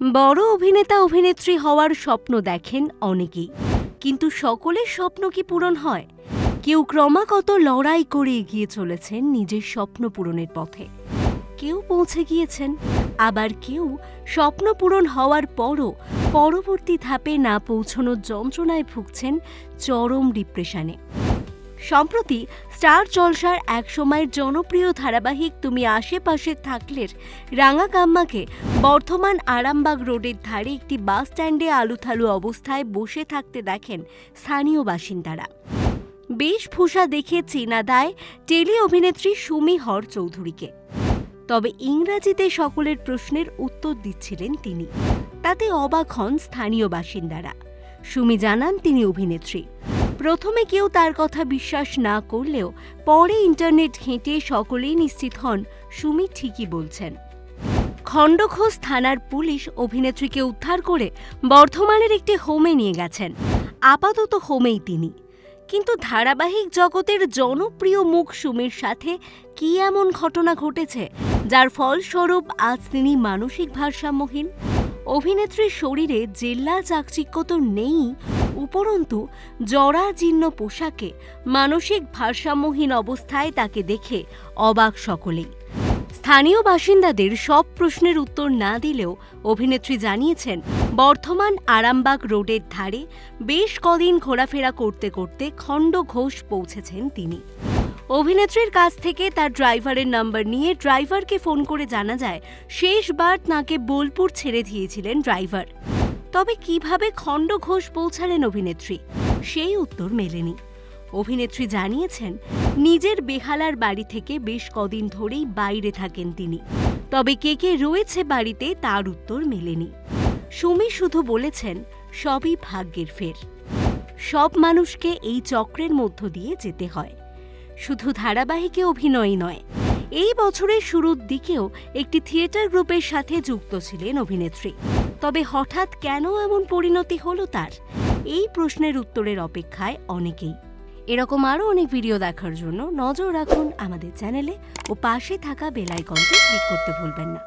বড় অভিনেতা, অভিনেত্রী হওয়ার স্বপ্ন দেখেন অনেকেই। কিন্তু সকলের স্বপ্ন কি পূরণ হয়? কেউ ক্রমাগত লড়াই করে এগিয়ে চলেছেন নিজের স্বপ্ন পূরণের পথে। কেউ পৌঁছে গিয়েছেন, আবার কেউ স্বপ্ন পূরণ হওয়ার পরও পরবর্তী ধাপে না পৌঁছনোর যন্ত্রণায় ভুগছেন চরম ডিপ্রেশনে সম্প্রতি স্টার জলসার এক সময়ের জনপ্রিয় ধারাবাহিক তুমি আশেপাশে থাকলের রাঙা কাম্মাকে বর্ধমান আরামবাগ রোডের ধারে একটি বাস স্ট্যান্ডে আলুথালু অবস্থায় বসে থাকতে দেখেন স্থানীয় বাসিন্দারা। বেশভূষা দেখে চেনা দেয় টেলি অভিনেত্রী সুমি হর চৌধুরীকে। তবে ইংরাজিতে সকলের প্রশ্নের উত্তর দিচ্ছিলেন তিনি। তাতে অবাক হন স্থানীয় বাসিন্দারা। সুমি জানান, তিনি অভিনেত্রী। প্রথমে কেউ তার কথা বিশ্বাস না করলেও পরে ইন্টারনেট ঘেঁটে সকলেই নিশ্চিত হন, সুমি ঠিকই বলছেন। খণ্ডঘোষ থানার পুলিশ অভিনেত্রীকে উদ্ধার করে বর্ধমানের একটি হোমে নিয়ে গেছেন। আপাতত হোমেই তিনি। কিন্তু ধারাবাহিক জগতের জনপ্রিয় মুখ সুমির সাথে কি এমন ঘটনা ঘটেছে, যার ফলস্বরূপ আজ তিনি মানসিক ভারসাম্যহীন? অভিনেত্রীর শরীরে জেল্লা চাকচিক্য তো নেই উপরন্তু, জরাজীর্ণ পোশাকে মানসিক ভারসাম্যহীন অবস্থায় তাকে দেখে অবাক সকলেই। স্থানীয় বাসিন্দাদের সব প্রশ্নের উত্তর না দিলেও অভিনেত্রী জানিয়েছেন, বর্ধমান আরামবাগ রোডের ধারে বেশ কদিন ঘোরাফেরা করতে করতে খণ্ড ঘোষ পৌঁছেছেন তিনি। অভিনেত্রীর কাছ থেকে তার ড্রাইভারের নাম্বার নিয়ে ড্রাইভারকে ফোন করে জানা যায়, শেষবার তাঁকে বোলপুর ছেড়ে দিয়েছিলেন ড্রাইভার। তবে কীভাবে খণ্ড ঘোষ পৌঁছালেন অভিনেত্রী? সেই উত্তর মেলেনি। অভিনেত্রী জানিয়েছেন, নিজের বেহালার বাড়ি থেকে বেশ কদিন ধরেই বাইরে থাকেন তিনি। তবে কে কে রয়েছে বাড়িতে তার উত্তর মেলেনি। সুমি শুধু বলেছেন, সবই ভাগ্যের ফের। সব মানুষকে এই চক্রের মধ্য দিয়ে যেতে হয়। শুধু ধারাবাহিকে অভিনয় নয়, এই বছরের শুরুর দিকেও একটি থিয়েটার গ্রুপের সাথে যুক্ত ছিলেন অভিনেত্রী। তবে হঠাৎ কেন এমন পরিণতি হলো তার? এই প্রশ্নের উত্তরের অপেক্ষায় অনেকেই। এরকম আরও অনেক ভিডিও দেখার জন্য নজর রাখুন আমাদের চ্যানেলে ও পাশে থাকা বেলাইকনকে ক্লিক করতে ভুলবেন না।